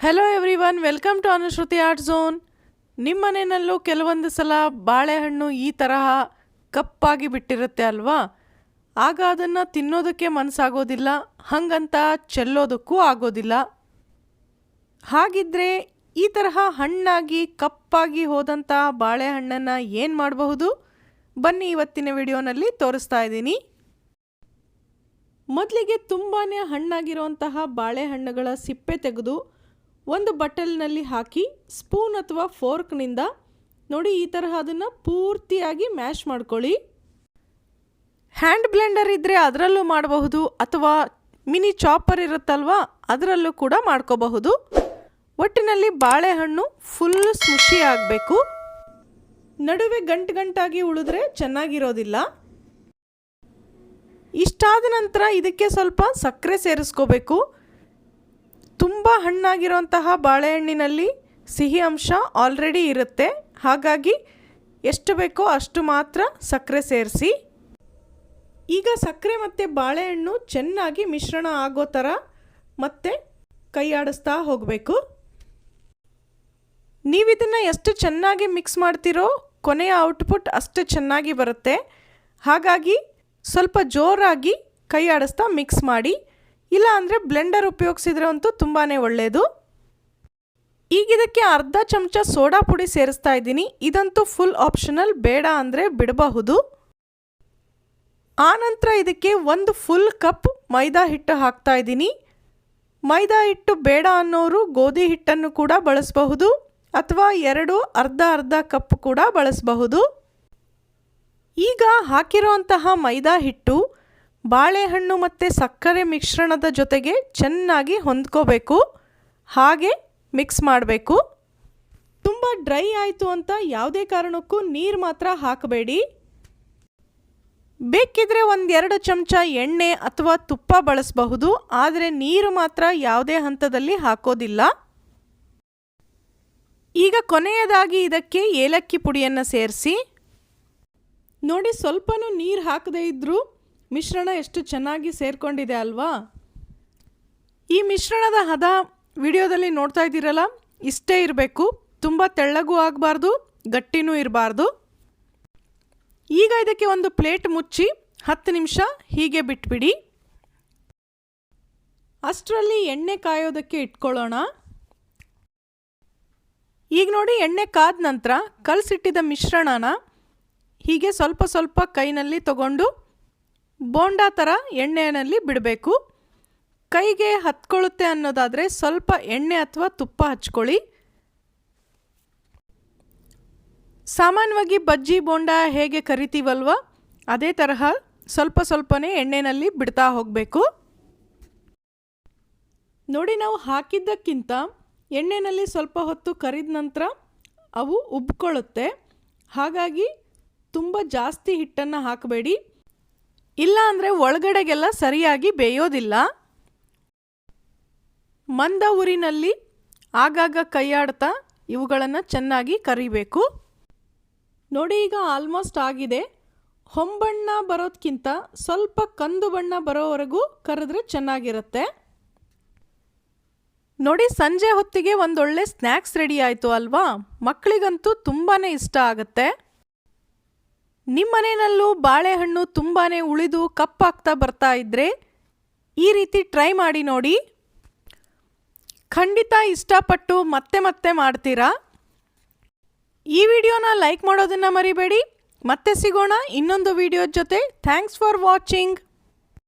Hello every welcome to Anushruti art zone ನಿಮ್ಮ ಮನೆಯಲ್ಲೂ ಕೆಲವೊಂದು ಸಲ ಬಾಳೆಹಣ್ಣು ಈ ತರಹ ಕಪ್ಪಾಗಿ ಬಿಟ್ಟಿರುತ್ತೆ ಅಲ್ವಾ? ಆಗ ಅದನ್ನು ತಿನ್ನೋದಕ್ಕೆ ಮನಸ್ಸಾಗೋದಿಲ್ಲ, ಹಾಗಂತ ಚೆಲ್ಲೋದಕ್ಕೂ ಆಗೋದಿಲ್ಲ. ಹಾಗಿದ್ರೆ ಈ ತರಹ ಹಣ್ಣಾಗಿ ಕಪ್ಪಾಗಿ ಹೋದಂತಹ ಬಾಳೆಹಣ್ಣನ್ನು ಏನು ಮಾಡಬಹುದು? ಬನ್ನಿ ಇವತ್ತಿನ ವಿಡಿಯೋನಲ್ಲಿ ತೋರಿಸ್ತಾ ಇದ್ದೀನಿ. ಮೊದಲಿಗೆ ತುಂಬಾ ಹಣ್ಣಾಗಿರುವಂತಹ ಬಾಳೆಹಣ್ಣುಗಳ ಸಿಪ್ಪೆ ತೆಗೆದು ಒಂದು ಬಟ್ಟಲಿನಲ್ಲಿ ಹಾಕಿ ಸ್ಪೂನ್ ಅಥವಾ ಫೋರ್ಕ್ನಿಂದ ನೋಡಿ ಈ ತರಹ ಅದನ್ನು ಪೂರ್ತಿಯಾಗಿ ಮ್ಯಾಶ್ ಮಾಡ್ಕೊಳ್ಳಿ. ಹ್ಯಾಂಡ್ ಬ್ಲೆಂಡರ್ ಇದ್ದರೆ ಅದರಲ್ಲೂ ಮಾಡಬಹುದು ಅಥವಾ ಮಿನಿ ಚಾಪರ್ ಇರುತ್ತಲ್ವಾ ಅದರಲ್ಲೂ ಕೂಡ ಮಾಡ್ಕೋಬಹುದು. ಒಟ್ಟಿನಲ್ಲಿ ಬಾಳೆಹಣ್ಣು ಫುಲ್ ಸ್ಮುಷಿ ಆಗಬೇಕು. ನಡುವೆ ಗಂಟು ಗಂಟಾಗಿ ಉಳಿದ್ರೆ ಚೆನ್ನಾಗಿರೋದಿಲ್ಲ. ಇಷ್ಟಾದ ನಂತರ ಇದಕ್ಕೆ ಸ್ವಲ್ಪ ಸಕ್ಕರೆ ಸೇರಿಸ್ಕೋಬೇಕು. ತುಂಬ ಹಣ್ಣಾಗಿರುವಂತಹ ಬಾಳೆಹಣ್ಣಿನಲ್ಲಿ ಸಿಹಿ ಅಂಶ ಆಲ್ರೆಡಿ ಇರುತ್ತೆ. ಹಾಗಾಗಿ ಎಷ್ಟು ಬೇಕೋ ಅಷ್ಟು ಮಾತ್ರ ಸಕ್ಕರೆ ಸೇರಿಸಿ. ಈಗ ಸಕ್ಕರೆ ಮತ್ತು ಬಾಳೆಹಣ್ಣು ಚೆನ್ನಾಗಿ ಮಿಶ್ರಣ ಆಗೋ ಥರ ಮತ್ತೆ ಕೈ ಆಡಿಸ್ತಾ ಹೋಗಬೇಕು. ನೀವಿದನ್ನು ಎಷ್ಟು ಚೆನ್ನಾಗಿ ಮಿಕ್ಸ್ ಮಾಡ್ತೀರೋ ಕೊನೆಯ ಔಟ್ಪುಟ್ ಅಷ್ಟು ಚೆನ್ನಾಗಿ ಬರುತ್ತೆ. ಹಾಗಾಗಿ ಸ್ವಲ್ಪ ಜೋರಾಗಿ ಕೈ ಆಡಿಸ್ತಾ ಮಿಕ್ಸ್ ಮಾಡಿ. ಇಲ್ಲ ಅಂದರೆ ಬ್ಲೆಂಡರ್ ಉಪಯೋಗಿಸಿದ್ರೆ ಅಂತೂ ತುಂಬಾ ಒಳ್ಳೆಯದು ಈಗ ಇದಕ್ಕೆ ಅರ್ಧ ಚಮಚ ಸೋಡಾ ಪುಡಿ ಸೇರಿಸ್ತಾ ಇದ್ದೀನಿ. ಇದಂತೂ ಫುಲ್ ಆಪ್ಷನಲ್ ಬೇಡ ಅಂದರೆ ಬಿಡಬಹುದು. ಆನಂತರ ಇದಕ್ಕೆ ಒಂದು ಫುಲ್ ಕಪ್ ಮೈದಾ ಹಿಟ್ಟು ಹಾಕ್ತಾ ಇದ್ದೀನಿ. ಮೈದಾ ಹಿಟ್ಟು ಬೇಡ ಅನ್ನೋರು ಗೋಧಿ ಹಿಟ್ಟನ್ನು ಕೂಡ ಬಳಸಬಹುದು. ಅಥವಾ ಎರಡು ಅರ್ಧ ಅರ್ಧ ಕಪ್ ಕೂಡ ಬಳಸಬಹುದು. ಈಗ ಹಾಕಿರುವಂತಹ ಮೈದಾ ಹಿಟ್ಟು ಬಾಳೆಹಣ್ಣು ಮತ್ತು ಸಕ್ಕರೆ ಮಿಶ್ರಣದ ಜೊತೆಗೆ ಚೆನ್ನಾಗಿ ಹೊಂದ್ಕೋಬೇಕು. ಹಾಗೆ ಮಿಕ್ಸ್ ಮಾಡಬೇಕು. ತುಂಬ ಡ್ರೈ ಆಯಿತು ಅಂತ ಯಾವುದೇ ಕಾರಣಕ್ಕೂ ನೀರು ಮಾತ್ರ ಹಾಕಬೇಡಿ. ಬೇಕಿದ್ರೆ ಒಂದೆರಡು ಚಮಚ ಎಣ್ಣೆ ಅಥವಾ ತುಪ್ಪ ಬಳಸಬಹುದು, ಆದರೆ ನೀರು ಮಾತ್ರ ಯಾವುದೇ ಹಂತದಲ್ಲಿ ಹಾಕೋದಿಲ್ಲ. ಈಗ ಕೊನೆಯದಾಗಿ ಇದಕ್ಕೆ ಏಲಕ್ಕಿ ಪುಡಿಯನ್ನು ಸೇರಿಸಿ. ನೋಡಿ, ಸ್ವಲ್ಪನೂ ನೀರು ಹಾಕದೇ ಇದ್ದರೂ ಮಿಶ್ರಣ ಎಷ್ಟು ಚೆನ್ನಾಗಿ ಸೇರಿಕೊಂಡಿದೆ ಅಲ್ವಾ? ಈ ಮಿಶ್ರಣದ ಹದ ವಿಡಿಯೋದಲ್ಲಿ ನೋಡ್ತಾ ಇದ್ದೀರಲ್ಲ, ಇಷ್ಟೇ ಇರಬೇಕು. ತುಂಬ ತೆಳ್ಳಗೂ ಆಗಬಾರ್ದು, ಗಟ್ಟಿನೂ ಇರಬಾರ್ದು. ಈಗ ಇದಕ್ಕೆ ಒಂದು ಪ್ಲೇಟ್ ಮುಚ್ಚಿ ಹತ್ತು ನಿಮಿಷ ಹೀಗೆ ಬಿಟ್ಬಿಡಿ. ಅಷ್ಟರಲ್ಲಿ ಎಣ್ಣೆ ಕಾಯೋದಕ್ಕೆ ಇಟ್ಕೊಳ್ಳೋಣ. ಈಗ ನೋಡಿ, ಎಣ್ಣೆ ಕಾದ ನಂತರ ಕಲಸಿಟ್ಟಿದ ಮಿಶ್ರಣನ ಹೀಗೆ ಸ್ವಲ್ಪ ಸ್ವಲ್ಪ ಕೈನಲ್ಲಿ ತಗೊಂಡು ಬೋಂಡಾ ಥರ ಎಣ್ಣೆಯಲ್ಲಿ ಬಿಡಬೇಕು. ಕೈಗೆ ಹತ್ಕೊಳ್ಳುತ್ತೆ ಅನ್ನೋದಾದರೆ ಸ್ವಲ್ಪ ಎಣ್ಣೆ ಅಥವಾ ತುಪ್ಪ ಹಚ್ಕೊಳ್ಳಿ. ಸಾಮಾನ್ಯವಾಗಿ ಬಜ್ಜಿ, ಬೋಂಡ ಹೇಗೆ ಕರಿತೀವಲ್ವ? ಅದೇ ತರಹ ಸ್ವಲ್ಪ ಸ್ವಲ್ಪನೇ ಎಣ್ಣೆಯಲ್ಲಿ ಬಿಡ್ತಾ ಹೋಗಬೇಕು. ನೋಡಿ ನಾವು ಹಾಕಿದ್ದಕ್ಕಿಂತ ಎಣ್ಣೆಯಲ್ಲಿ ಸ್ವಲ್ಪ ಹೊತ್ತು ಕರಿದ ನಂತರ ಅವು ಉಬ್ಕೊಳ್ಳುತ್ತೆ. ಹಾಗಾಗಿ ತುಂಬ ಜಾಸ್ತಿ ಹಿಟ್ಟನ್ನು ಹಾಕಬೇಡಿ. ಇಲ್ಲ ಅಂದರೆ ಒಳಗಡೆಗೆಲ್ಲ ಸರಿಯಾಗಿ ಬೇಯೋದಿಲ್ಲ. ಮಂದ ಊರಿನಲ್ಲಿ ಆಗಾಗ ಕೈಯಾಡ್ತಾ ಇವುಗಳನ್ನು ಚೆನ್ನಾಗಿ ಕರಿಬೇಕು. ನೋಡಿ ಈಗ ಆಲ್ಮೋಸ್ಟ್ ಆಗಿದೆ. ಹೊಂಬಣ್ಣ ಬರೋದಕ್ಕಿಂತ ಸ್ವಲ್ಪ ಕಂದು ಬಣ್ಣ ಬರೋವರೆಗೂ ಕರೆದ್ರೆ ಚೆನ್ನಾಗಿರುತ್ತೆ. ನೋಡಿ ಸಂಜೆ ಹೊತ್ತಿಗೆ ಒಂದೊಳ್ಳೆ ಸ್ನ್ಯಾಕ್ಸ್ ರೆಡಿ ಆಯಿತು ಅಲ್ವಾ? ಮಕ್ಕಳಿಗಂತೂ ತುಂಬಾ ಇಷ್ಟ ಆಗುತ್ತೆ. ನಿಮ್ಮ ಮನೆಯಲ್ಲೂ ಬಾಳೆಹಣ್ಣು ತುಂಬಾ ಉಳಿದು ಕಪ್ಪಾಗ್ತಾ ಬರ್ತಾ ಇದ್ದರೆ ಈ ರೀತಿ ಟ್ರೈ ಮಾಡಿ ನೋಡಿ. ಖಂಡಿತ ಇಷ್ಟಪಟ್ಟು ಮತ್ತೆ ಮತ್ತೆ ಮಾಡ್ತೀರಾ? ಈ ವಿಡಿಯೋನ ಲೈಕ್ ಮಾಡೋದನ್ನು ಮರಿಬೇಡಿ. ಮತ್ತೆ ಸಿಗೋಣ ಇನ್ನೊಂದು ವಿಡಿಯೋ ಜೊತೆ. Thanks for watching.